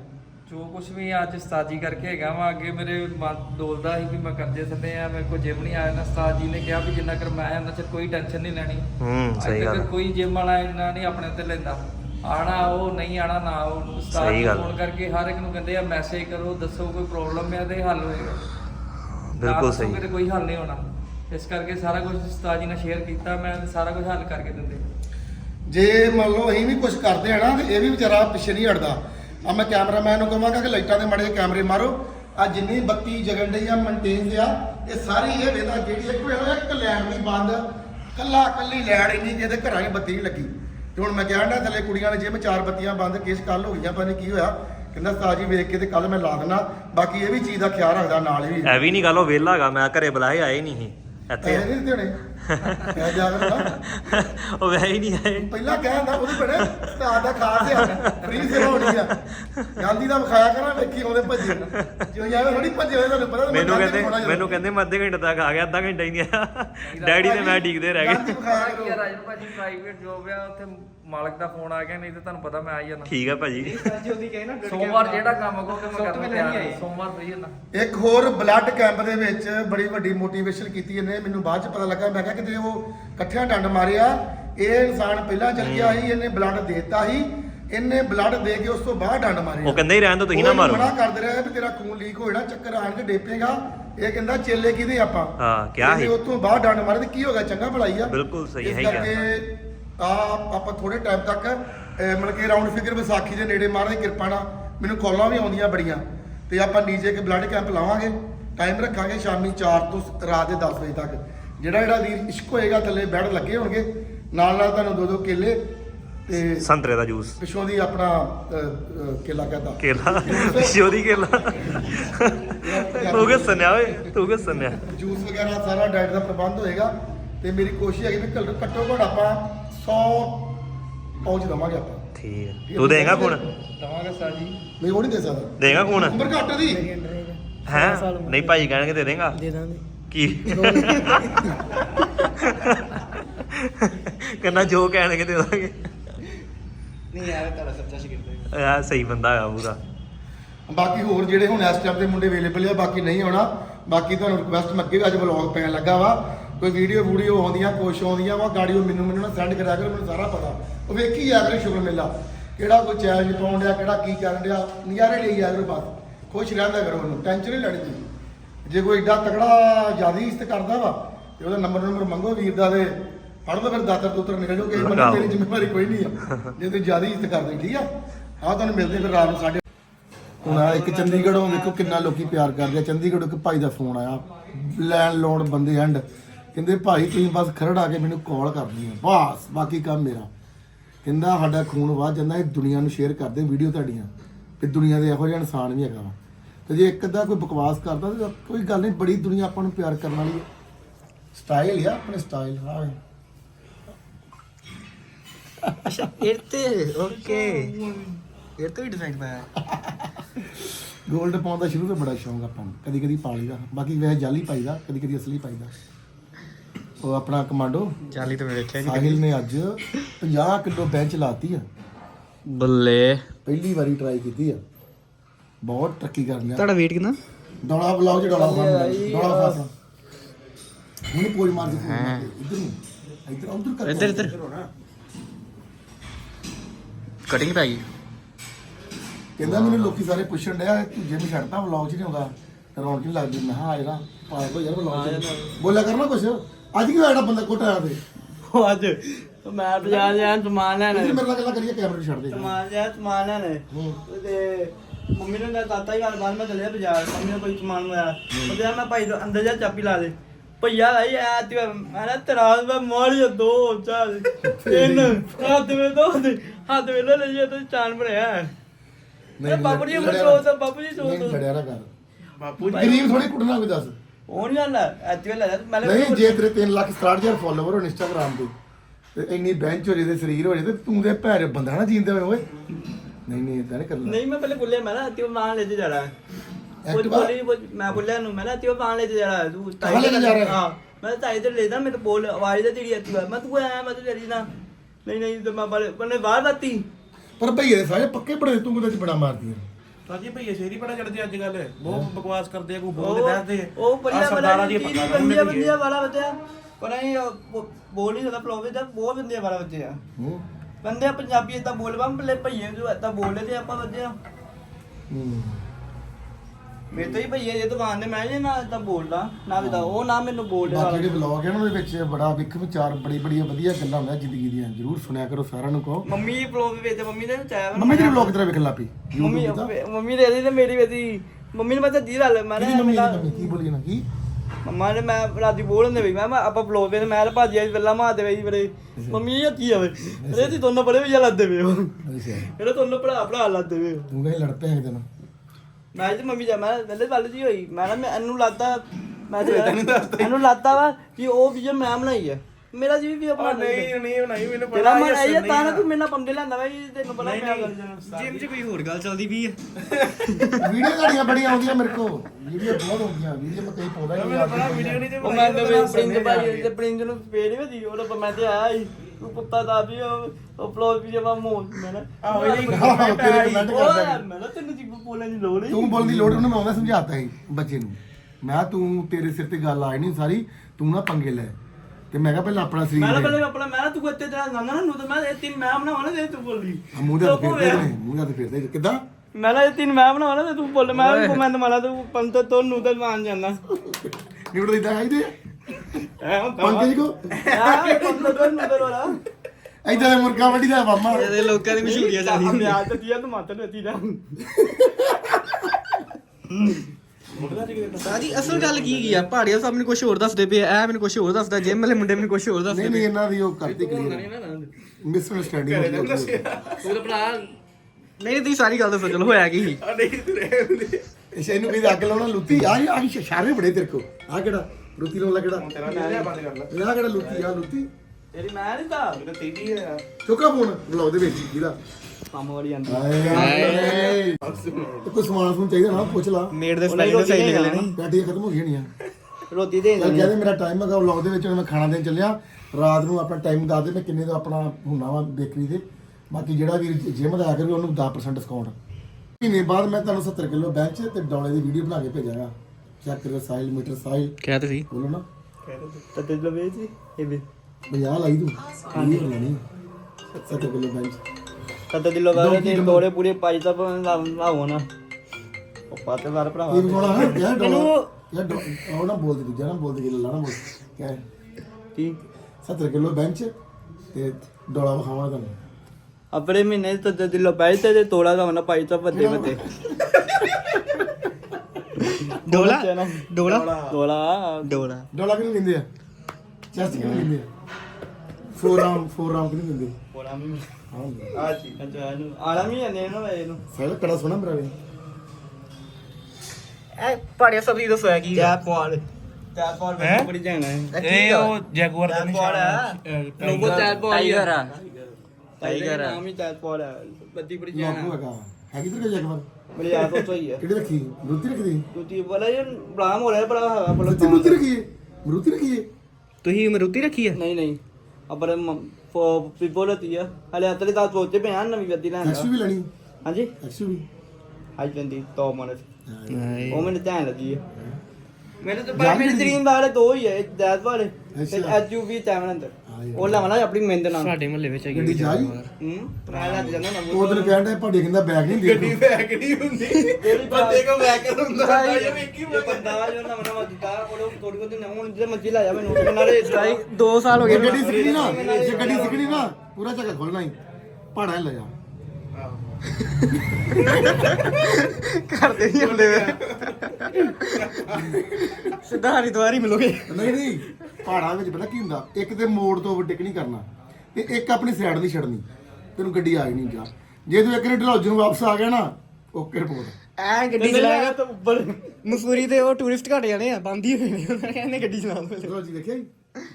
ਜੋ ਕੁਝ ਵੀ ਅੱਜ ਉਸਤਾਦ ਜੀ ਕਰਕੇ ਹੈਗਾ ਵਾ ਅੱਗੇ ਮੇਰੇ ਮਨ ਡੋਲਦਾ ਸੀ ਵੀ ਮੈਂ ਕਰਜ਼ੇ ਥੱਲੇ ਆ ਮੇਰੇ ਕੋਲ ਜਿਮ ਨਹੀਂ ਆਇਆ ਨਾ ਉਸਤਾਦ ਜੀ ਨੇ ਕਿਹਾ ਵੀ ਜਿੰਨਾ ਕਰ ਮੈਂ ਆਇਆ ਉਹਨਾਂ ਚ ਕੋਈ ਟੈਨਸ਼ਨ ਨਹੀਂ ਲੈਣੀ। ਹੂੰ ਸਹੀ ਗੱਲ ਕੋਈ ਜਿਮ ਵਾਲਾ ਇੰਨਾ ਨਹੀਂ ਆਪਣੇ ਤੇ ਲੈਂਦਾ। ਆਣਾ ਉਹ ਨਹੀਂ ਆਣਾ ਨਾ ਉਹ। ਉਸਤਾਦ ਗੱਲ। ਫੋਨ ਕਰਕੇ ਹਰ ਇੱਕ ਨੂੰ ਕਹਿੰਦੇ ਆ ਮੈਸੇਜ ਕਰੋ ਦੱਸੋ ਕੋਈ ਪ੍ਰੋਬਲਮ ਹੈ ਤੇ ਹੱਲ ਹੋਏਗਾ। ਨਾ ਬਿਲਕੁਲ ਸਹੀ ਤੇ ਕੋਈ ਹੱਲ ਨਹੀਂ ਹੋਣਾ। ਇਸ ਕਰਕੇ ਸਾਰਾ ਕੁਝ ਉਸਤਾਦ ਜੀ ਨਾਲ ਸ਼ੇਅਰ ਕੀਤਾ ਮੈਂ ਸਾਰਾ ਕੁਝ ਹੱਲ ਕਰਕੇ ਦਿੰਦੇ। ਜੇ ਮੰਨ ਲਓ ਅਸੀਂ ਵੀ ਕੁਝ ਕਰਦੇ ਆ ਨਾ ਤੇ ਇਹ ਵੀ ਵਿਚਾਰਾ ਪਿੱਛੇ ਨਹੀਂ ਹਟਦਾ। ਆ ਮੈਂ ਕੈਮਰਾਮੈਨ ਨੂੰ ਕਹਾਂਗਾ ਕਿ ਲਾਈਟਾਂ ਦੇ ਮਾੜੇ ਜਿਹੇ ਕੈਮਰੇ ਮਾਰੋ। ਆ ਜਿੰਨੀ ਬੱਤੀ ਜਗਣ ਡਈ ਆ ਮੇਨਟੇਨ ਆ, ਇਹ ਸਾਰੀ ਇਹ ਵੇਦਾ ਜਿਹੜੀ ਇੱਕ ਵੇਲਾ ਇੱਕ ਲੈਣ ਨਹੀਂ ਬੰਦ, ਕੱਲਾ ਕੱਲੀ ਲੈਣ ਇੰਨੀ ਜਿਹਦੇ ਘਰਾਂ 'ਚ ਬੱਤੀ ਨਹੀਂ ਲੱਗੀ। ਤੇ ਹੁਣ ਮੈਂ ਕਹਿਣ ਡਿਆ ਥੱਲੇ ਕੁੜੀਆਂ ਨੇ ਜਿਮ ਚਾਰ ਬੱਤੀਆਂ ਬੰਦ ਕਿਸ ਕੱਲ ਹੋ ਗਈਆਂ, ਪਤਾ ਕੀ ਹੋਇਆ। ਕਹਿੰਦਾ, ਉਸਤਾਦ ਜੀ ਵੇਖ ਕੇ ਤੇ ਕੱਲ ਮੈਂ ਲਾ ਦੇਣਾ ਬਾਕੀ ਇਹ ਵੀ ਚੀਜ਼ ਦਾ ਖਿਆਲ ਰੱਖਦਾ ਨਾਲ ਹੀ। ਐ ਵੀ ਨਹੀਂ ਗੱਲ, ਉਹ ਵਿਹਲਾ ਹੈਗਾ, ਮੈਂ ਘਰੇ ਬੁਲਾਏ, ਆਏ ਨਹੀਂ ਸੀ। ਇੱਥੇ ਪੈਸੇ ਨਹੀਂ ਦਿੱਤੇ ਹੋਣੇ। ਕਹਿ ਜਾ ਕੇ ਨਾ ਉਹ ਵੈ ਹੀ ਨਹੀਂ ਆਏ। ਪਹਿਲਾਂ ਕਹਿੰਦਾ ਉਹਦੇ ਬੜੇ ਉਸਤਾਦ ਦਾ ਖਾਸ ਆ। ਫ੍ਰੀ ਸੇਵਾ ਹੋਣੀ ਆ। ਗਾਂਧੀ ਦਾ ਵਿਖਾਇਆ ਕਰਾਂ ਵੇਖੀ ਉਹਦੇ ਭੱਜੇ ਜਿਉਂ ਐਵੇਂ ਥੋੜੀ ਭੱਜੇ ਹੋਏ ਤੁਹਾਨੂੰ ਪਤਾ ਮੈਨੂੰ ਕਹਿੰਦੇ ਮੈਨੂੰ ਕਹਿੰਦੇ ਮੈਂ ਅੱਧੇ ਘੰਟੇ ਤੱਕ ਆ ਗਿਆ ਅੱਧਾ ਘੰਟਾ ਹੀ ਨਹੀਂ ਆਇਆ। ਡੈਡੀ ਤੇ ਮੈਂ ਡੀਕਦੇ ਰਹਿ ਗਾਂਧੀ ਗਏ ਵਿਖਾਇਆ ਆ ਕਰੋ ਰਾਜਨ ਭਾਜੀ ਪ੍ਰਾਈਵੇਟ ਜੋਬ ਆ ਉੱਥੇ ਮਾਲਕ ਦਾ ਫੋਨ ਆ ਗਿਆ ਨਹੀਂ ਤੇ ਤੁਹਾਨੂੰ ਪਤਾ ਮੈਂ ਆ ਹੀ ਜਾਣਾ ਠੀਕ ਆ ਭਾਜੀ। ਸੋਮਵਾਰ ਜਿਹੜਾ ਕੰਮ ਕਹੋਗੇ ਮੈਂ ਕਰਨ ਤਿਆਰ ਹਾਂ ਸੋਮਵਾਰ ਫ੍ਰੀ ਹੁੰਦਾ ਇੱਕ ਹੋਰ ਬਲੱਡ ਕੈਂਪ ਦੇ ਵਿੱਚ ਬੜੀ ਵੱਡੀ ਮੋਟੀਵੇਸ਼ਨ ਕੀਤੀ ਇਹਨੇ ਮੈਨੂੰ ਬਾਅਦ ਚ ਪਤਾ ਲੱਗਾ ਮੈਂ ਕਿਹਾ ਕਿਤੇ ਉਹ ਇਕੱਠਿਆਂ ਡੰਡ ਮਾਰਿਆ ਇਹ ਇਨਸਾਨ ਪਹਿਲਾਂ ਚੱਲ ਗਿਆ ਸੀ ਇਹਨੇ ਬਲੱਡ ਦੇਤਾ ਸੀ ਇਹਨੇ ਬਲੱਡ ਦੇ ਕੇ ਉਸ ਤੋਂ ਬਾਅਦ ਡੰਡ ਮਾਰਿਆ। ਉਹ ਕਹਿੰਦੇ ਹੀ ਰਹਿਣ ਦਿਓ, ਤੁਸੀਂ ਨਾ ਮਾਰੋ। ਮਨਾ ਕਰਦੇ ਰਹੇ ਵੀ ਤੇਰਾ ਖੂਨ ਲੀਕ ਹੋ ਜਾਣਾ ਚੱਕਰ ਆਣ ਕੇ ਡੇਪੇਗਾ। ਇਹ ਕਹਿੰਦਾ ਚੇਲੇ ਕਿਹਦੇ ਆਪਾਂ? ਹਾਂ, ਕਿਹਾ ਸੀ। ਉਸ ਤੋਂ ਬਾਅਦ ਡੰਡ ਮਾਰੇ ਤੇ ਕੀ ਹੋ ਗਿਆ? ਚੰਗਾ ਭਲਾਈ ਆ। ਬਿਲਕੁਲ ਸਹੀ ਹੈ ਹੀ ਕਰਕੇ ਆ ਆਪਾਂ ਥੋੜੇ ਟਾਈਮ ਤੱਕ ਮਤਲਬ ਕਿ ਰਾਉਂਡ ਫਿਗਰ ਵਿਸਾਖੀ ਦੇ ਨੇੜੇ ਦੀ ਕਿਰਪਾ ਨਾਲ। ਮੈਨੂੰ ਕਾਲਾਂ ਵੀ ਆਉਂਦੀਆਂ ਬੜੀਆਂ। ਤੇ ਆਪਾਂ ਨੀਚੇ ਇੱਕ ਬਲੱਡ ਕੈਂਪ ਲਾਵਾਂਗੇ। ਟਾਈਮ ਰੱਖਾਂਗੇ ਸ਼ਾਮੀ 4 ਤੋਂ ਰਾਤ ਦੇ 10 ਵਜੇ ਤੱਕ। ਜਿਹੜਾ ਜਿਹੜਾ ਵੀਰ ਇਸ਼ਕ ਹੋਏਗਾ ਥੱਲੇ ਬੈੱਡ ਲੱਗੇ ਹੋਣਗੇ। ਨਾਲ ਨਾਲ ਤੁਹਾਨੂੰ ਦੋ ਦੋ ਕੇਲੇ ਤੇ ਸੰਤਰੇ ਦਾ ਜੂਸ। ਪਿਛੋਂ ਦੀ ਆਪਣਾ ਕੇਲਾ ਕਹਤਾ। ਕੇਲਾ? ਸ਼ੋਰੀ ਕੇਲਾ? ਤੂੰ ਕਿ ਸੁਣਿਆ ਓਏ? ਤੂੰ ਕਿ ਸੁਣਿਆ? ਜੂਸ ਵਗੈਰਾ ਸਾਰਾ ਡਾਈਟ ਦਾ ਪ੍ਰਬੰਧ ਹੋਏਗਾ। ਤੇ ਮੇਰੀ ਕੋਸ਼ਿਸ਼ ਹੈਗੀ ਵੀ ਘੱਟੋ ਘੱਟੋ ਘੱਟ ਆਪਾਂ 100 ਪਹੁੰਚ ਦਵਾਂਗੇ ਆਪਾਂ। ਠੀਕ ਹੈ ਤੂੰ ਦੇਗਾ ਕੋਣ ਦਵਾਂਗੇ ਉਸਤਾਦ ਜੀ। ਨਹੀਂ ਉਹ ਨਹੀਂ ਦੇ ਸਕਦਾ। ਦੇਗਾ ਕੋਣ ਉਮਰ ਘੱਟ ਦੀ ਹੈ? ਨਹੀਂ ਭਾਈ ਕਹਿਣਗੇ ਦੇ ਦੇਗਾ। ਦੇ ਦਾਂਗੇ। ਕੀ? ਕਹਿੰਦਾ ਜੋ ਕਹਿਣਗੇ ਦੇ ਦਾਂਗੇ। ਨਹੀਂ ਯਾਰ ਤੁਹਾਡਾ ਸੱਚਾ ਸ਼ਿਕਰ ਆ ਸਹੀ ਬੰਦਾ ਆ ਪੂਰਾ। ਬਾਕੀ ਹੋਰ ਜਿਹੜੇ ਹੁਣ ਇਸ ਟਾਈਮ ਦੇ ਮੁੰਡੇ ਅਵੇਲੇਬਲ ਆ ਬਾਕੀ ਨਹੀਂ ਆਉਣਾ ਬਾਕੀ ਤੁਹਾਨੂੰ ਰਿਕੁਐਸਟ ਮੈਂ ਅੱਗੇ ਅੱਜ ਵਲੌਗ ਪੈਣ ਲੱਗਾ ਵਾ। ਕੋਈ ਵੀਡੀਓ ਵੀਡੀਓ ਆਉਂਦੀਆਂ ਕੁਛ ਆਉਂਦੀਆਂ ਵਾ ਗਾੜੀ ਉਹ ਮੈਨੂੰ ਮੈਨੂੰ ਨਾ ਸੈਂਡ ਕਰਿਆ ਕਰੋ ਮੈਨੂੰ ਸਾਰਾ ਪਤਾ। ਉਹ ਵੇਖੀ ਜਾ ਕਰੇ ਸ਼ੁਗਰ ਮੇਲਾ। ਕਿਹੜਾ ਕੋਈ ਚੈਲੰਜ ਪਾਉਣ ਡਿਆ ਕਿਹੜਾ ਕੀ ਕਰਨ ਡਿਆ ਨਜ਼ਾਰੇ ਲਈ ਜਾ ਕਰੋ ਬਸ। ਖੁਸ਼ ਰਹਿੰਦਾ ਕਰੋ ਉਹਨੂੰ ਟੈਨਸ਼ਨ ਨਹੀਂ ਲੈਣੀ ਜੇ ਕੋਈ ਏਡਾ ਤਕੜਾ ਜਿਆਦੀ ਇਸਤ ਕਰਦਾ ਵਾ ਤੇ ਉਹਦਾ ਨੰਬਰ ਨੰਬਰ ਮੰਗੋ ਵੀਰ ਦਾ ਤੇ ਫੜ ਲਓ ਫਿਰ ਦਾਤਰ ਦੂਤਰ ਨਿਕਲ ਜਾਓ ਕਿ ਇਹ ਬੰਦੇ। ਤੇਰੀ ਜ਼ਿੰਮੇਵਾਰੀ ਕੋਈ ਨਹੀਂ ਆ। ਜੇ ਤੁਸੀਂ ਜਿਆਦੀ ਇਸਤ ਕਰਦੇ ਠੀਕ ਆ? ਆ ਤੁਹਾਨੂੰ ਮਿਲਦੇ ਫਿਰ ਰਾਤ ਨੂੰ ਸਾਡੇ ਹੁਣ ਆਹ ਇੱਕ ਚੰਡੀਗੜ੍ਹੋਂ ਵੇਖੋ ਕਿੰਨਾ ਲੋਕੀ ਪਿਆਰ ਕਰਦੇ ਆ। ਚੰਡੀਗੜ੍ਹੋਂ ਇੱਕ ਭਾਈ ਦਾ ਫੋਨ ਆਇਆ। ਲੈਣ ਲੋੜ ਬੰਦੇ ਐਂਡ ਕਹਿੰਦੇ ਭਾਈ ਤੁਸੀਂ ਬਸ ਖਰੜ ਆ ਕੇ ਮੈਨੂੰ ਕਾਲ ਕਰਨੀ ਹੈ ਬਸ ਬਾਕੀ ਕੰਮ ਮੇਰਾ। ਕਹਿੰਦਾ ਸਾਡਾ ਖੂਨ ਵੱਧ ਜਾਂਦਾ ਇਹ ਦੁਨੀਆ ਨੂੰ ਸ਼ੇਅਰ ਕਰਦੇ ਵੀਡੀਓ ਤੁਹਾਡੀਆਂ। ਤੇ ਦੁਨੀਆ ਦੇ ਇਹੋ ਜਿਹਾ ਇਨਸਾਨ ਵੀ ਹੈਗਾ ਵਾ। ਤੇ ਜੇ ਇੱਕ ਅੱਧਾ ਕੋਈ ਬਕਵਾਸ ਕਰਦਾ ਤੇ ਕੋਈ ਗੱਲ ਨਹੀਂ ਬੜੀ ਦੁਨੀਆ ਆਪਾਂ ਨੂੰ ਪਿਆਰ ਕਰਨ ਵਾਲੀ ਹੈ ਸਟਾਈਲ ਆ ਆਪਣੇ ਸਟਾਈਲ ਹਾਂ ਇਰਤੇ ਓਕੇ ਇਰਤੇ ਵੀ ਡਿਜ਼ਾਈਨ ਪਾਇਆ ਗੋਲਡ ਪਾਉਣ ਦਾ ਸ਼ੁਰੂ ਤੋਂ ਬੜਾ ਸ਼ੌਂਕ ਆਪਾਂ ਨੂੰ। ਕਦੀ ਕਦੀ ਪਾ ਲਈਦਾ। ਬਾਕੀ ਵੈਸੇ ਜਾਲੀ ਪਾਈਦਾ ਕਦੀ ਕਦੀ ਅਸਲੀ ਪਾਈਦਾ। ਉਹ ਆਪਣਾ ਕਮਾਂਡੋ। ਚਾਲੀ ਤਾਂ ਮੈਂ ਵੇਖਿਆ ਸਾਹਿਲ ਨੇ ਅੱਜ 50 ਕਿਲੋ ਬੈਂਚ ਲਾਤੀ ਆ। ਬੱਲੇ। ਪਹਿਲੀ ਵਾਰੀ ਟਰਾਈ ਕੀਤੀ ਆ। ਬਹੁਤ ਟਰੱਕੀ ਕਰਨੀ ਆ ਤੁਹਾਡਾ weight ਕਿੰਨਾ? ਡੋਲਾ ਬਲਾਉ ਜਿਹੜਾ ਡੋਲਾ ਫਾਸ ਡੋਲਾ ਫਾਸ ਹੁਣ ਪੋਜ ਮਾਰ ਦੇ ਇੱਧਰ ਨੂੰ। ਇੱਧਰ ਉਧਰ ਕਰ। ਇੱਧਰ, ਇੱਧਰ। ਕਟਿੰਗ ਪੈ ਗਈ। ਕਹਿੰਦਾ ਮੈਨੂੰ ਲੋਕੀ ਸਾਰੇ ਪੁੱਛਣ ਡਿਆ ਤੂੰ ਜਿਮ ਛੱਡਦਾ ਵਲੌਗ 'ਚ ਨਹੀਂ ਆਉਂਦਾ। ਰੌਣਕ ਨਹੀਂ ਲੱਗਦੀ। ਮੈਂ ਹਾਂ ਆ ਜਾਣਾ ਪਾ ਲੋ ਯਾਰ ਵਲੌਗ 'ਚ। ਬੋਲਿਆ ਕਰਨਾ ਕੁਛ? ਅੱਜ ਕਿਉਂ ਆਇਆ ਬੰਦਾ ਕੋਟਾ ਤੇ? ਉਹ ਅੱਜ ਮੈਂ ਬਾਜ਼ਾਰ ਜਾਣ ਸਮਾਨ ਲੈਣਾ ਤੁਸੀਂ ਮੇਰੇ ਨਾਲ ਗੱਲਾਂ ਕਰੀਏ ਕੈਮਰੇ ਛੱਡ ਦੇ। ਸਮਾਨ ਲਿਆ ਸਮਾਨ ਲੈਣਾ। ਤੇ ਮੰਮੀ ਨੇ ਕਿਹਾ ਤਾਤਾ ਹੀ ਗੱਲ ਬਾਅਦ ਮੈਂ ਚੱਲਿਆ ਬਾਜ਼ਾਰ। ਮੰਮੀ ਨੇ ਕੋਈ ਸਮਾਨ ਮੰਗਾਇਆ। ਉਹ ਕਹਿੰਦਾ ਮੈਂ ਭਾਈ ਤੋਂ ਅੰਦਰ ਜਾ ਚਾਬੀ ਲਾ ਦੇ। ਭਈਆ ਆਈ ਆ ਤੇ ਮੈਂ ਨਾ ਤਰਾਜ਼ ਮੈਂ ਮਾਰੀ ਦੋ ਚਾਰ ਤਿੰਨ ਹੱਥ ਵਿੱਚ ਦੋ ਦੇ ਹੱਥ ਵਿੱਚ ਲੈ ਲਈਏ ਤੇ ਚਾਨ ਬਣਿਆ ਨਹੀਂ ਬਾਬੂ ਜੀ ਮੈਂ ਸੋਚ ਬਾਬੂ ਜੀ ਨਹੀਂ ਸੋਚ ਲੜਿਆ ਨਾ ਕਰ। ਬਾਪੂ ਜੀ। ਗਰੀਬ ਥੋੜੀ ਕੁੱਟਣਾ ਕੋਈ ਦੱਸ। ਉਹ ਨਹੀਂ ਜਾਂਦਾ ਐਤਵੇਂ ਲੈ ਜਾ ਮੈਂ ਨਹੀਂ ਜੇ ਤੇਰੇ 3 ਲੱਖ 67000 ਫਾਲੋਵਰ ਹੋਣ ਤੇ ਤੇ ਇੰਨੀ ਬੈਂਚ ਹੋ ਜੇ ਤੇ ਸਰੀਰ ਹੋ ਜੇ ਤੇ ਤੂੰ ਦੇ ਭੈਰੇ ਬੰਦਾ ਨਾ ਜੀਂਦੇ ਹੋਏ ਓਏ। ਨਹੀਂ ਨਹੀਂ ਇਦਾਂ ਨਹੀਂ ਕਰਨਾ। ਨਹੀਂ ਮੈਂ ਪਹਿਲੇ ਬੋਲਿਆ ਮੈਂ ਨਾ ਐਤਵੇਂ ਮਾਂ ਲੈ ਕੇ ਜਾਣਾ। ਐਕਟਿਵਾ? ਬੋਲੀ ਮੈਂ ਬੋਲਿਆ ਨੂੰ ਮੈਂ ਨਾ ਐਤਵੇਂ ਮਾਂ ਲੈ ਕੇ ਜਾਣਾ ਤੂੰ ਕਹਾਂ ਲੈ ਜਾ ਰਿਹਾ? ਮੈਂ ਤਾਈ ਤੇ ਲੈਦਾ ਮੇਰੇ ਬੋਲ ਆਵਾਜ਼ ਤੇ ਤੇਰੀ ਐਤਵੇਂ ਮੈਂ ਤੂੰ ਆਇਆ ਮੈਂ ਤੇ ਤੇਰੀ ਨਾ ਨਹੀਂ ਨਹੀਂ ਤੇ ਮੈਂ ਬੜੇ ਬੰਨੇ ਬਾਹਰ ਰਾਤੀ ਪਰ ਭਈਏ ਦੇ ਸਾਰੇ ਪੱਕੇ ਬੜੇ ਤੂੰ ਕਿਤੇ ਚ ਬੜਾ ਮਾਰਦੀ ਹੈ ਸਾਜੀ ਭਈਏ ਸ਼ੇਰੀ ਬੜਾ ਚੜਦੇ ਅੱਜ ਕੱਲ ਬਹੁਤ ਬਕਵਾਸ ਕਰਦੇ ਆ ਕੋਈ ਬੋਲਦੇ ਦੱਸਦੇ ਉਹ ਬੜੀਆ ਬੜਾ ਪੱਕਾ ਬੰਦਿਆ ਬੰਦਿਆ ਵਾਲਾ ਬੱਚਾ ਪਰ ਨਹੀਂ ਬੋਲ ਨਹੀਂ ਸਕਦਾ ਫਲੋਵੇ ਦਾ ਬਹੁਤ ਬੰਦਿਆ ਵਾਲਾ ਬੱਚਾ ਹੂੰ। ਬੰਦੇ ਆ ਪੰਜਾਬੀ ਏਦਾਂ ਬੋਲ ਬੰਮ ਭਲੇ ਭਈਏ ਜੋ ਏਦਾਂ ਬੋਲਦੇ ਤੇ ਆਪਾਂ ਬੱਚੇ ਆ। ਹੂੰ। ਮੇਰੇ ਤੋਂ ਹੀ ਭਈਏ ਜੇ ਦੁਕਾਨ ਦੇ ਮੈਂ ਜੇ ਨਾ ਏਦਾਂ ਬੋਲਦਾ ਨਾ ਵੀ ਤਾਂ ਉਹ ਨਾ ਮੈਨੂੰ ਬੋਲਦੇ ਬਾਕੀ ਜਿਹੜੇ ਵਲੌਗ ਹੈ ਨਾ ਉਹਦੇ ਵਿੱਚ ਬੜਾ ਵਿਖ ਵਿਚਾਰ ਬੜੀ ਬੜੀਆਂ ਵਧੀਆ ਗੱਲਾਂ ਹੁੰਦੀਆਂ ਜ਼ਿੰਦਗੀ ਦੀਆਂ ਜਰੂਰ ਸੁਣਿਆ ਕਰੋ ਸਾਰਿਆਂ ਨੂੰ ਕਹੋ। ਮੰਮੀ ਫਲੋਵੇ ਵਿੱਚ ਮੰਮੀ ਨੇ ਚਾਇਆ ਮੰਮੀ ਤੇਰੇ ਵਲੌਗ ਤੇਰਾ ਵੇਖਣ ਲੱਪੀ ਮੰਮੀ ਦਾ ਮੰਮੀ ਦੇ ਦੀ ਤੇ ਮੇਰੀ ਵੇਦੀ ਮੰਮੀ ਨੇ ਪਤਾ ਦੀ ਗੱਲ ਮੈਂ ਨਾ ਮੰਮੀ ਮੇਰਾ- ਦੀ ਕੀ ਬੋਲੀ ਨਾ ਕੀ? ਮੰਮਾ ਨੇ ਮੈਂ ਰਾਤੀ ਬੋਲ ਹੁੰਦੇ ਵੀ ਮੈਂ ਆਪਾਂ ਫਲੋਵੇ ਤੇ ਮੈਂ ਭਾਜੀ ਆ ਪਹਿਲਾਂ ਮਾਰਦੇ ਵੇ ਬੜੇ ਮੰਮੀ ਇਹ ਕੀ ਆਵੇ ਇਹ ਤੀ ਦੋਨੋਂ ਬੜੇ ਵੀ ਲੱਦੇ ਵੇ ਉਹ। ਅੱਛਾ। ਇਹਨੇ ਦੋਨੋਂ ਭਰਾ ਭਰਾ ਲੱਦੇ ਵੇ ਤੂੰ ਕਹੀਂ ਲੜ ਪਿਆ ਇੱਕ ਦਿਨ। ਮੈਂ ਤੇ ਮੰਮੀ ਜਾ ਮੈਂ ਪਹਿਲੇ ਗੱਲ ਜੀ ਹੋਈ। ਮੈਂ ਨਾ ਮੈਂ ਇਹਨੂੰ ਲੱਗਦਾ ਮੈਂ ਤੇ ਇਹਨੂੰ ਲੱਗਦਾ ਵਾ ਕਿ ਉਹ ਵੀਡੀਓ ਮੈਂ ਬਣਾਈ ਹੈ ਮੇਰਾ ਜੀ ਵੀ ਆਪਣਾ ਨਹੀਂ ਨਹੀਂ ਨਹੀਂ ਮੈਨੂੰ ਤੇਰਾ ਪਤਾ ਮਨ ਆਈ ਹੈ ਤਾਂ ਨਾ ਤੂੰ ਮੇਰੇ ਨਾਲ ਪੰਗੇ ਲੈਂਦਾ ਵਾ ਇਹ ਤੈਨੂੰ ਪਤਾ ਮੈਂ ਜਾਣਾ ਜਿਮ 'ਚ ਕੋਈ ਹੋਰ ਗੱਲ ਚੱਲਦੀ ਵੀ ਹੈ ਵੀਡੀਓ ਤੁਹਾਡੀਆਂ ਬੜੀਆਂ ਆਉਂਦੀਆਂ ਮੇਰੇ ਕੋਲ। ਵੀਡੀਓ ਬਹੁਤ ਆਉਂਦੀਆਂ ਵੀਡੀਓ ਮੈਂ ਕਈ ਪਾਉਂਦਾ ਨਹੀਂ ਤੇ ਉਹ ਮੈਂ ਤੇ ਪ੍ਰਿੰਜ ਭਾਈ ਤੇ ਪ੍ਰਿੰਜ ਨੂੰ ਫੇਰ ਹੀ ਵਧੀ ਉਹ ਮੈਂ ਤੇ ਆਇਆ ਹੀ ਤੂੰ ਕੁੱਤਾ ਦਾ ਵੀ ਉਹ ਅਪਲੋਡ ਵੀ ਜਮਾ ਮੋਹ ਮੈਂ ਨਾ। ਆਹੋ ਇਹ ਆਹੋ, ਤੇਰੇ ਕਮੈਂਟ ਕਰਦਾ ਉਹ ਮੈਂ ਨਾ ਤੈਨੂੰ ਜੀ ਬੋਲਣ ਦੀ ਲੋੜ ਹੀ ਤੂੰ ਬੋਲਣ ਦੀ ਲੋੜ ਉਹਨੂੰ ਮੈਂ ਆਉਂਦਾ ਸਮਝਾਤਾ ਸੀ ਬੱਚੇ ਨੂੰ। ਮੈਂ ਤੂੰ ਤੇਰੇ ਸਿਰ ਤੇ ਗੱਲ ਆਈ ਨਹੀਂ ਸਾਰੀ ਤੂੰ ਨਾ ਪੰਗੇ ਲੈ। ਤੇ ਮੈਂ ਕਿਹਾ ਪਹਿਲਾਂ ਆਪਣਾ ਸਰੀਰ ਮੈਂ ਨਾ। ਪਹਿਲੇ ਆਪਣਾ ਮੈਂ ਨਾ ਤੂੰ ਇੱਥੇ ਤੇਰਾ ਗੰਗਾ ਨਾ ਨੂੰ ਤੇ ਮੈਂ ਇਹ ਤਿੰਨ ਮੈਂ ਬਣਾਵਾਂ ਨਾ ਤੇ ਤੂੰ ਬੋਲੀ। ਆ ਮੂੰਹ ਦੇ ਹੱਥ ਫੇਰਦੇ ਨੇ ਮੂੰਹ ਦੇ ਹੱਥ ਫੇਰਦੇ ਕਿੱਦਾਂ? ਮੈਂ ਨਾ ਇਹ ਤਿੰਨ ਮੈਂ ਬਣਾਵਾਂ ਨਾ ਤੇ ਤੂੰ ਬੋਲ ਮੈਂ ਕਮੈਂਟ ਮਾਰਾ ਤੂੰ ਪੰਤ ਤੋਂ ਨੂੰ ਤੇ ਮਾਨ ਜਾਂਦਾ। ਨਿਊਡਲ ਇਦਾਂ ਖਾਈਦੇ ਐ ਹੁੰਦਾ ਪੰਕਜ ਕੋ? ਆ ਵਾਲਾ ਇਦਾਂ ਦੇ ਮੁਰਗਾ ਵੱਡੀ ਦਾ ਮਾਮਾ। ਇਹਦੇ ਲੋਕਾਂ ਦੀ ਮਸ਼ਹੂਰੀਆਂ ਚੱਲਦੀ ਮੈਂ ਆ ਤੇ ਤੀਆ ਤੂੰ ਮਾਤਰ ਦਿੱਤੀ ਜਾ ਸਾਜੀ ਅਸਲ ਗੱਲ ਕੀ ਕੀ ਆ? ਪਹਾੜੀਆ ਸਾਹਿਬ ਮੈਨੂੰ ਕੁਝ ਹੋਰ ਦੱਸਦੇ ਪਏ ਐ ਮੈਨੂੰ ਕੁਝ ਹੋਰ ਦੱਸਦਾ ਜਿਮ ਵਾਲੇ ਮੁੰਡੇ ਮੈਨੂੰ ਕੁਝ ਹੋਰ ਦੱਸਦੇ ਨਹੀਂ ਨਹੀਂ ਇਹਨਾਂ ਦੀ ਉਹ ਕਰਤੀ ਕਲੀਅਰ ਮਿਸ ਅੰਡਰਸਟੈਂਡਿੰਗ ਤੂੰ ਤਾਂ ਭਰਾ। ਨਹੀਂ ਤੁਸੀਂ ਸਾਰੀ ਗੱਲ ਦੱਸੋ ਚਲੋ ਹੋਇਆ ਕੀ ਸੀ? ਇਸ ਇਹਨੂੰ ਵੀ ਅੱਗ ਲਾਉਣਾ ਲੁੱਤੀ। ਆ ਆ ਸ਼ਾਰੇ ਬੜੇ ਤੇਰੇ ਕੋ ਆ ਕਿਹੜਾ? ਲੁੱਤੀ ਲਾਉਣ ਲੱਗਾ ਕਿਹੜਾ ਤੇਰਾ ਬੰਦ ਕਰ ਲੈ। ਕਿਹੜਾ ਲੁੱਤੀ ਆ ਲੁੱਤੀ? ਤੇਰੀ ਮੈਂ ਨਹੀਂ ਤਾਂ। ਇਹ ਤਾਂ ਤੀਜੀ ਹੈ ਚੁੱਕਾ ਫੋਨ ਬਲੌਗ ਦੇ ਵਿੱਚ ਜਿਹਦਾ। ਕੰਮ ਵਾਲੀ ਆਂਦੀ ਹਾਏ। ਤੇ ਕੋਈ ਸਮਾਨ ਸਮੂਨ ਚਾਹੀਦਾ ਨਾ ਪੁੱਛ ਲਾ। ਮੇਡ ਦੇ ਸਪੈਲਿੰਗ ਤਾਂ ਸਹੀ ਨਿਕਲੇ ਨਹੀਂ ਪੈਟੀਆਂ ਖਤਮ ਹੋ ਗਈਆਂ ਹੋਣੀਆਂ। ਰੋਟੀ ਦੇ ਚੱਲ ਕਹਿੰਦੇ ਮੇਰਾ ਟਾਈਮ ਹੈਗਾ ਵਲੌਗ ਦੇ ਵਿੱਚ ਹੁਣ ਮੈਂ ਖਾਣਾ ਦੇਣ ਚੱਲਿਆ। ਰਾਤ ਨੂੰ ਆਪਣਾ ਟਾਈਮ ਦੱਸ ਦੇ ਮੈਂ ਕਿੰਨੇ ਦਾ ਆਪਣਾ ਹੁੰਨਾ ਵਾ ਬੇਕਰੀ ਦੇ। ਬਾਕੀ ਜਿਹੜਾ ਵੀ ਜਿਮ ਦਾ ਆ ਕੇ ਉਹਨੂੰ 10% ਡਿਸਕਾਊਂਟ ਮਹੀਨੇ ਬਾਅਦ ਮੈਂ ਤੁਹਾਨੂੰ 70 ਕਿਲੋ ਬੈਂਚ ਤੇ ਡੌਲੇ ਦੀ ਵੀਡੀਓ ਬਣਾ ਕੇ ਭੇਜਾਂਗਾ। ਚੈੱਕ ਕਰੋ ਸਾਹਿਲ ਮੀਟਰ ਸਾਹਿਲ ਕਿਹਾ ਤੇ ਸੀ ਬੋਲੋ ਨਾ। ਤਾਂ ਤੇ ਲਵੇ ਜੀ ਇਹ ਵੀ। 50 ਲਾਈ ਤੂੰ। ਹਾਂਜੀ। ਲੈਣੀ 70 ਕਿਲੋ ਬੈਂਚ। ਤਾਂ ਤੇ ਲਵੇ ਤੇ ਤੋੜੇ ਪੂਰੇ ਪਾਈ ਤਾਂ ਲਾਵੋ ਨਾ। ਉਹ ਪਾਤੇ ਵਾਰ ਭਰਾ ਇਹ ਬੋਲਾ ਯਾਰ ਡੌਲਾ ਯਾਰ ਡੌ- ਉਹ ਨਾ ਬੋਲਦੇ ਦੂਜਾ ਨਾ ਬੋਲਦੇ ਕਿ ਲੱਲਾ ਨਾ ਬੋਲ। ਕਿਆ ਕੀ? 70 ਕਿਲੋ ਬੈਂਚ ਤੇ ਡੋਲਾ ਵਿਖਾਵਾਂ ਤੁਹਾਨੂੰ। ਆਪਣੇ ਮਹੀਨੇ ਤੋਂ ਤੇ ਦਿਲੋਂ ਪਾਈ ਤੇ ਤੋੜਾ ਦਾ ਮਨਾ ਪਾਈ ਤਾਂ ਵੱਡੇ ਵੱਡੇ। ਡੋਲਾ ਡੋਲਾ ਤੋੜਾ ਡੋਲਾ ਡੋਲਾ ਕਿਹਨੂੰ ਕਹਿੰਦੇ ਆ? ਚੈਸਟ ਕਿਹਨੂੰ ਕਹਿੰਦੇ ਆ? ਫੋਰ ਰਾਮ ਫੋਰ ਰਾਮ ਕਿਹਨੂੰ ਕਹਿੰਦੇ ਵੀ। ਹਾਂ ਆ ਜੀ। ਅੱਛਾ ਇਹਨੂੰ ਆਲਾ ਵੀ ਨੇ ਨਾ। ਵੇ ਇਹਨੂੰ ਸਾਇਲ ਕੜਾ ਸੋਣਾ ਬਰਾਵੇ ਐ ਪਹਾੜੀਆ ਸਾਹਿਬ ਦੀ ਦੱਸੋ ਹੈ ਕੀ ਕੈਪ ਵਾਲ ਕੈਪ ਵਾਲ ਵਿੱਚ ਬੜੀ ਜਾਣਾ ਹੈ ਇਹ। ਉਹ ਜੈਗੁਆਰ ਦਾ ਵਾਲ ਹੈ ਲੋਗੋ ਕੈਪ ਵਾਲ ਟਾਈਗਰ ਆ। ਟਾਈਗਰ ਨਾਮ ਹੀ ਕੈਪ ਵਾਲ ਹੈ ਬੱਦੀ ਬੜੀ ਜਾਣਾ ਲੋਕੋ ਹੈਗਾ। ਹੈਗੀ ਤੇ ਜਗ ਵਾਰ ਬੜੀ ਯਾਦ ਤੋਂ ਹੀ ਹੈ ਕਿਹੜੀ ਰੱਖੀ? ਮਰੂਤੀ ਰੱਖੀ? ਤੂੰ ਬੋਲਾ ਇਹ ਬਲਾਮ ਹੋ ਰਿਹਾ ਬੜਾ ਹੈਗਾ ਬੜਾ ਮਰੂਤੀ ਮਰੂਤੀ ਰੱਖੀ? ਹੈ ਮਰੂਤੀ ਰੱਖੀ ਹੈ ਤੁਸੀਂ ਮਰੂਤੀ ਰੱਖੀ ਆ? ਨਹੀਂ ਨਹੀਂ। ਅਬਰ ਫੋ ਪੀਪਲ ਹੋਤੀ ਹੈ ਹਲੇ ਅਤਲੇ ਦਾ ਸੋਚੇ ਪਏ ਹਨ ਨਵੀਂ ਲੈਣ ਹਾਂਜੀ। ਜਾਂਦੀ ਟੌਪ ਮਾਡਲ ਹਾਏ। ਉਹ ਮੈਨੂੰ ਧਿਆਨ ਲੱਗੀ ਹੈ ਮੇਰੇ ਤੋਂ ਪਰ ਮੇਰੀ ਡ੍ਰੀਮ ਵਾਲੇ ਦੋ ਹੀ ਹੈ ਦੈਤ ਵਾਲੇ। ਤੇ। ਐਸਯੂਵੀ ਟੈਵਨ ਅੰਦਰ ਹਾਂ ਜੀ। ਉਹ ਲਾਵਣਾ ਆਪਣੀ ਮਿਹਨਤ ਨਾਲ। ਸਾਡੇ ਮਹੱਲੇ ਵਿੱਚ ਹੈਗੀ ਗੱਡੀ ਹੂੰ ਮੈਂ ਲੈ ਕੇ ਜਾਂਦਾ ਨਾ ਉਹ ਦਿਨ ਕਹਿਣ ਦਾ ਭਾਡੇ ਕਹਿੰਦਾ ਬੈਗ ਨਹੀਂ ਦੇ ਗੱਡੀ ਬੈਕ ਨਹੀਂ ਹੁੰਦੀ। ਬੰਦੇ ਕੋ ਬੈਕ ਹੁੰਦਾ ਇਹ ਵੇਖੀ ਇਹ ਬੰਦਾ ਜੋ ਨਾ ਮਨਾ ਦਿੱਤਾ ਉਹ ਥੋੜੀ ਕੋਈ ਨਾ ਹੁਣ ਜੇ ਮੱਜੀ ਲੈ ਜਾ ਮੈਨੂੰ। ਨਾਲੇ ਭਾਈ 2 ਸਾਲ ਹੋ ਜੇ ਗਏ ਗੱਡੀ ਸਿੱਖਣੀ ਨਾ ਜੇ ਗੱਡੀ ਸਿੱਖਣੀ ਨਾ ਪੂਰਾ ਝੱਗਾ ਖੋਲਣਾ ਹੀ। ਭਾੜਾ ਲੈ ਜਾ। ਕਰਦੇ ਨਹੀਂ ਹੁੰਦੇ ਵੇ। ਸਿੱਧਾ ਹਰਿਦੁਆਰ ਹੀ ਮਿਲੋਗੇ। ਨਹੀਂ ਨਹੀਂ। ਪਹਾੜਾਂ ਵਿੱਚ ਪਤਾ ਕੀ ਹੁੰਦਾ? ਇੱਕ ਤੇ ਮੋੜ ਤੋਂ ਓਵਰਟੇਕ ਨਹੀਂ ਕਰਨਾ? ਤੇ ਇੱਕ ਆਪਣੀ ਸਾਈਡ ਨਹੀਂ ਛੱਡਣੀ। ਤੈਨੂੰ ਗੱਡੀ ਆ ਹੀ ਨਹੀਂ ਜਾ। ਜੇ ਤੂੰ ਇੱਕ ਨੇ ਢਲੌਜ ਨੂੰ ਵਾਪਸ ਆ ਗਿਆ ਨਾ ਓਕੇ ਰਿਪੋਰਟ। ਐ ਗੱਡੀ ਚਲਾਏਗਾ ਤਾਂ ਉੱਪਰ। ਮਸੂਰੀ ਤੇ ਉਹ ਟੂਰਿਸਟ ਘਟ ਜਾਣੇ ਆ ਬੰਦ ਹੀ ਹੋਏ ਨੇ ਉਹਨਾਂ ਕਹਿੰਦੇ ਗੱਡੀ ਚਲਾ ਦੋ ਢਲੌਜੀ ਦੇਖਿਆ ਜੀ?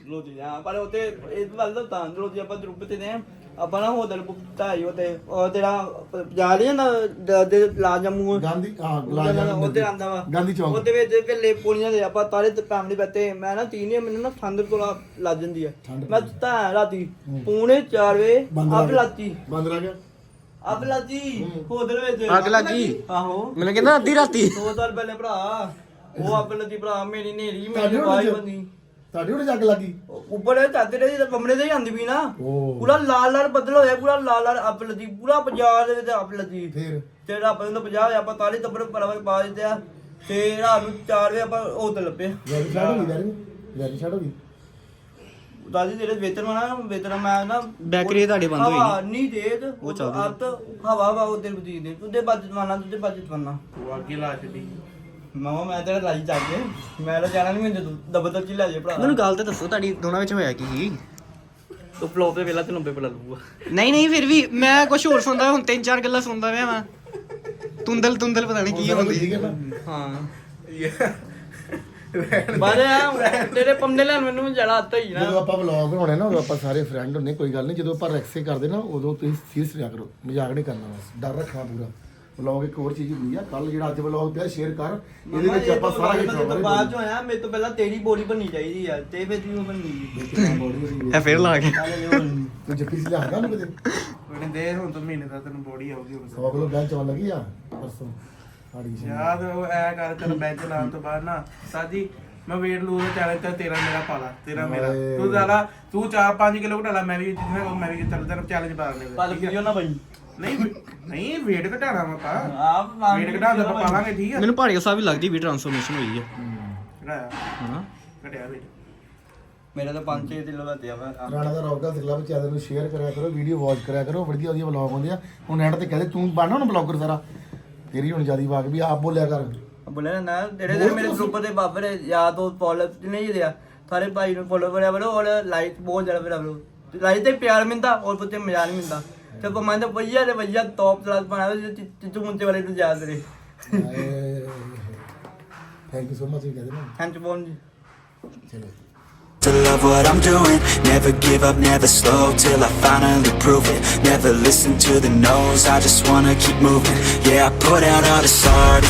ਲੋਜੀ ਹਾਂ ਪਰ ਉਤੇ ਇਹ ਵੱਲ ਦਾ ਤਾਂ ਲੋਜੀ ਆਪਾਂ ਗਰੁੱਪ ਤੇ ਨੇ। ਆਪਾਂ ਨਾ ਹੋਦਲ ਬੁੱਤਾ ਹੀ ਉਤੇ ਉਹ ਤੇਰਾ ਜਾ ਰਹੀ ਨਾ ਦੇ ਲਾ ਜੰਮੂ ਗਾਂਧੀ ਹਾਂ ਗੁਲਾਬ ਉੱਤੇ ਆਂਦਾ ਵਾ। ਗਾਂਧੀ ਚੌਂਕ। ਉਹਦੇ ਵਿੱਚ ਵੇਲੇ ਪੋਲੀਆਂ ਦੇ ਆਪਾਂ ਤਾਰੇ ਤੇ ਫੈਮਿਲੀ ਬੈਠੇ ਮੈਂ ਨਾ ਤੀਨ ਮੈਨੂੰ ਨਾ ਠੰਡ ਕੋਲਾ ਲੱਜ ਜਾਂਦੀ ਆ। ਠੰਡ ਮੈਂ ਤਾਂ ਰਾਤੀ। ਪੂਣੇ 4 ਵਜੇ ਬੰਦ ਅੱਗ ਲਾਤੀ। ਬੰਦ ਰਹਿ ਗਿਆ? ਅੱਗ ਲਾਤੀ। ਹੋਦਲ ਵਿੱਚ। ਅੱਗ ਲੱਗੀ? ਆਹੋ। ਮੈਨੂੰ ਕਹਿੰਦਾ ਅੱਧੀ ਰਾਤੀ। ਦੋ ਸਾਲ ਪਹਿਲੇ ਭਰਾ। ਉਹ ਅੱਗ ਲੱਗੀ ਭਰਾ ਮੇਰੀ ਨੇਰੀ ਤੁਹਾਡੀ ਮੇਰੀ ਹੋਣੀ ਬਾਈ ਚ? ਬੰਦੀ ਤੁਹਾਡੀ ਉਹਨੇ ਜੱਗ ਲੱਗੀ? ਉੱਪਰ ਚਾਦਰ ਦੇ ਕਮਰੇ ਦੇ ਆਂਦੀ ਵੀ ਨਾ। ਓ। ਪੂਰਾ ਲਾਲ ਲਾਲ ਬੱਦਲ ਹੋਇਆ ਪੂਰਾ ਲਾਲ ਲਾਲ ਅੱਗ ਲੱਗੀ ਪੂਰਾ ਪੰਜਾਬ ਦੇ ਵਿੱਚ ਅੱਗ ਲੱਗੀ ਫੇਰ? ਤੇ ਰੱਬ ਨੂੰ 50 ਹੋਇਆ ਆਪਾਂ ਤਾਲੀ ਤੱਬਰ ਪਰਵਰ ਪਾ ਦਿੱਤੇ ਆ ਤੇ ਰਾਤ ਨੂੰ 4 ਵਜੇ ਆਪਾਂ ਉਹ ਤੇ ਲੱਪੇ ਵੈਰੀ ਛੱਡ ਹੋ ਗਈ ਵੈਰੀ ਵੈਰੀ ਛੱਡ ਹੋ ਗਈ। ਦਾਦੀ ਜਿਹੜੇ ਵੇਤਨ ਵਾਲਾ ਵੇਤਨ ਮੈਂ ਨਾ ਬੈਕਰੀ ਤੁਹਾਡੀ ਬੰਦ ਹੋਈ ਨੀ? ਹਵਾ ਨਹੀਂ। ਤੇਜ਼ ਉਹ ਚੱਲਦੀ ਹਵਾ ਹਵਾ ਉਹਦੇ ਬਦੀ ਦੇ। ਤੁਦੇ ਬੱਜ ਦਵਾਨਾ ਤੁਦੇ ਬੱਜ ਦਵਾਨਾ ਤੂੰ ਅੱਗੇ ਲਾ ਛੱਡੀ। ਮਾਮਾ ਮੈਂ ਤੇਰਾ ਲਾਈ ਜਾ ਕੇ। ਮੈਂ ਤਾਂ ਜਾਣਾ ਨਹੀਂ ਮੈਨੂੰ ਦਬਦਲ ਚ ਲੈ ਜੇ ਭਰਾ। ਮੈਨੂੰ ਗੱਲ ਤੇ ਦੱਸੋ ਤੁਹਾਡੀ ਦੋਨਾਂ ਵਿੱਚ ਹੋਇਆ ਕੀ ਸੀ? ਤੂੰ ਫਲੋ ਤੇ ਵੇਲਾ ਤੈਨੂੰ ਪੇਪਰ ਲੱਗੂਗਾ ਨਹੀਂ ਨਹੀਂ ਫਿਰ ਵੀ ਮੈਂ ਕੁਝ ਹੋਰ ਸੁਣਦਾ ਹੁਣ ਤਿੰਨ ਚਾਰ ਗੱਲਾਂ ਸੁਣਦਾ ਪਿਆ ਮੈਂ ਤੁੰਦਲ ਤੁੰਦਲ ਪਤਾ ਨਹੀਂ ਕੀ ਹੁੰਦੀ। ਹੈ ਬਾਰੇ ਤੇਰੇ ਪੰਨੇ ਲੈਣ ਮੈਨੂੰ ਜੜਾ ਹੱਥ ਹੀ ਨਾ। ਜਦੋਂ ਆਪਾਂ ਵਲੌਗ ਬਣਾਉਣੇ ਨਾ ਉਦੋਂ ਆਪਾਂ ਸਾਰੇ ਫਰੈਂਡ ਹੁੰਨੇ ਕੋਈ ਗੱਲ ਨਹੀਂ ਜਦੋਂ ਆਪਾਂ ਰੈਕਸੇ ਕਰਦੇ ਨਾ ਉਦੋਂ ਤੁਸੀਂ ਸੀਰੀਅਸ ਰਿਆ ਕਰੋ ਮਜ਼ਾਕ ਨਹੀਂ ਕਰਨਾ ਬਸ ਡਰ ਰੱਖਣਾ ਪੂਰਾ। ਵਲੌਗ ਇੱਕ ਹੋਰ ਚੀਜ਼ ਹੁੰਦੀ ਆ ਕੱਲ ਜਿਹੜਾ ਅੱਜ ਵਲੌਗ ਪਿਆ ਸ਼ੇਅਰ ਕਰ। ਇਹਦੇ ਵਿੱਚ ਆਪਾਂ ਸਾਰਾ ਕੁਝ ਤਾਂ ਬਾਅਦ ਚ ਆਇਆ ਮੇਰੇ ਤੋਂ ਪਹਿਲਾਂ ਤੇਰੀ ਬੋਡੀ ਬਣਨੀ ਚਾਹੀਦੀ ਆ ਤੇ ਫਿਰ ਤੂੰ ਬਣਨੀ ਇਹ ਫਿਰ ਲਾ ਕੇ। ਤੂੰ ਜੱਫੀ ਸੀ ਲਿਆਗਾ ਨਾ ਕਿਤੇ? ਉਹਨੇ ਦੇ ਹੁਣ ਤੋਂ ਮਹੀਨੇ ਦਾ ਤੈਨੂੰ ਬੋਡੀ ਆਉਗੀ ਹੁਣ। 100 ਕਿਲੋ ਗੈਸ ਚਵਲ ਲੱਗੀ ਆ ਪਰਸੋਂ। ਸਾਡੀ ਸੀ ਯਾਦ ਉਹ ਐ ਕਰ ਤੈਨੂੰ ਬੈਂਚ ਲਾਉਣ ਤੋਂ ਬਾਅਦ ਨਾ ਸਾਜੀ ਮੈਂ weight lose ਦਾ ਚੈਲੰਜ ਤੇ ਤੇਰਾ ਮੇਰਾ ਪਾਲਾ ਤੇਰਾ ਮੇਰਾ। ਤੂੰ ਜ਼ਿਆਦਾ ਤੂੰ 4-5 ਕਿਲੋ ਘਟਾ ਲਾ ਮੈਂ ਵੀ ਜਿੰਨਾ ਕੁ ਮੈਂ ਵੀ ਚੱਲ ਤੇਰਾ ਚੈਲੰਜ ਪਾ ਲੈਣੇ ਪਲ ਵੀਡੀਓ ਨਾ ਬਈ ਨਹੀਂ ਨਹੀਂ weight ਘਟਾਣਾ ਵਾ ਪਾ। ਆਪ weight ਘਟਾਉਣ ਦਾ ਆਪਾਂ ਪਾਲਾਂਗੇ ਠੀਕ ਆ ਮੈਨੂੰ ਭਾੜੀ ਸਾਹਿਬ ਵੀ ਲੱਗਦੀ ਵੀ ਟਰਾਂਸਫਰਮੇਸ਼ਨ ਹੋਈ ਹੈ ਘਟਾਇਆ। ਹਨਾ? ਘਟਿਆ weight ਮੇਰਾ ਤਾਂ 5-6 ਕਿਲੋ ਦਾ ਤੇ ਆ ਵਾ ਰਾਣਾ ਦਾ ਰੌਕ ਗਲਤ ਕਲੱਬ ਚੈਨਲ ਨੂੰ ਸ਼ੇਅਰ ਕਰਿਆ ਕਰੋ ਵੀਡੀਓ ਵਾਚ ਕਰਿਆ ਕਰੋ ਵਧੀਆ ਵਧੀਆ ਵਲੌਗ ਹੁੰਦੇ ਆ। ਹੁਣ ਐਂਡ ਤੇ ਕਹਦੇ ਤੂੰ ਬਣ ਹੁਣ ਬਲੌਗਰ ਸਾਰਾ? ਤੇਰੀ ਹੁਣ ਜਿਆਦੀ ਵਾਕ ਵੀ ਆਪ ਬੋਲਿਆ ਕਰ। ਬੋਲੇ ਨਾ ਤੇਰੇ ਤੇ ਮੇਰੇ ਗਰੁੱਪ ਦੇ ਬਾਬਰ ਯਾਦ ਤੋਂ ਫੋਲੋ ਨਹੀਂ ਦਿਆ ਸਾਰੇ ਭਾਈ ਨੂੰ ਫੋਲੋ ਕਰਿਆ ਬਰੋ ਔਰ ਲਾਈਕ ਬਹੁਤ ਜ਼ਿਆਦਾ ਮੇਰਾ ਬਰੋ ਲਾਈਕ ਤੇ ਪਿਆਰ ਮਿਲਦਾ ਔਰ ਪੁੱਤੇ ਮਜ਼ਾ ਨਹੀਂ ਮਿਲਦਾ। ਤੇ ਕੋ ਮੈਂ ਤਾਂ ਭਈਆ ਦੇ ਭਈਆ ਟੌਪ ਕਲਾਸ ਬਣਾਵੇ ਚਿੱਚੂ ਮੁੰਚੇ ਵਾਲੇ ਨੂੰ ਯਾਦ ਰੇ ਥੈਂਕ ਯੂ ਸੋ ਮਚ ਕਹਦੇ ਨਾ ਹੰਚ ਬੋਨ ਜੀ ਚਲੋ to love what I'm doing Never give up, never slow Till I finally prove it Never listen to the no's I just wanna keep moving Yeah, I put out all this art